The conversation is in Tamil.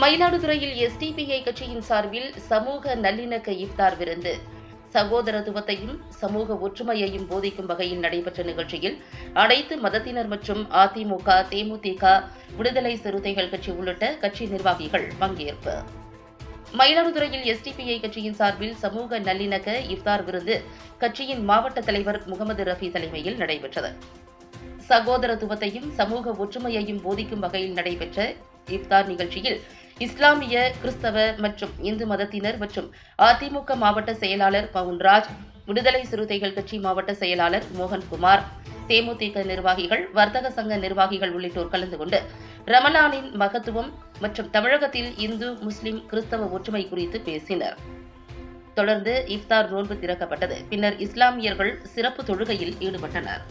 மயிலாடுதுறையில் எஸ்டிபிஐ கட்சியின் சார்பில் சமூக நல்லிணக்க இஃப்தார் விருந்து. சகோதரத்துவத்தையும் சமூக ஒற்றுமையையும் போதிக்கும் வகையில் நடைபெற்ற நிகழ்ச்சியில் அனைத்து மதத்தினர் மற்றும் அதிமுக தேமுதிக விடுதலை சிறுத்தைகள் கட்சி உள்ளிட்ட கட்சி நிர்வாகிகள் பங்கேற்பு. மயிலாடுதுறையில் எஸ்டிபிஐ கட்சியின் சார்பில் சமூக நல்லிணக்க இஃப்தார் விருந்து கட்சியின் மாவட்ட தலைவர் முகமது ரஃபி தலைமையில் நடைபெற்றது. சகோதரத்துவத்தையும் சமூக ஒற்றுமையையும் போதிக்கும் வகையில் நடைபெற்ற இஃப்தார் நிகழ்ச்சியில் இஸ்லாமிய கிறிஸ்தவ மற்றும் இந்து மதத்தினர் மற்றும் அதிமுக மாவட்ட செயலாளர் பவுன்ராஜ் விடுதலை சிறுத்தைகள் கட்சி மாவட்ட செயலாளர் மோகன்குமார் தேமுதிக நிர்வாகிகள் வர்த்தக சங்க நிர்வாகிகள் உள்ளிட்டோர் கலந்து கொண்டு ரமலானின் மகத்துவம் மற்றும் தமிழகத்தில் இந்து முஸ்லிம் கிறிஸ்தவ ஒற்றுமை குறித்து பேசினர். தொடர்ந்து இஃப்தார் நோன்பு திறக்கப்பட்டது. பின்னர் இஸ்லாமியர்கள் சிறப்பு தொழுகையில் ஈடுபட்டனர்.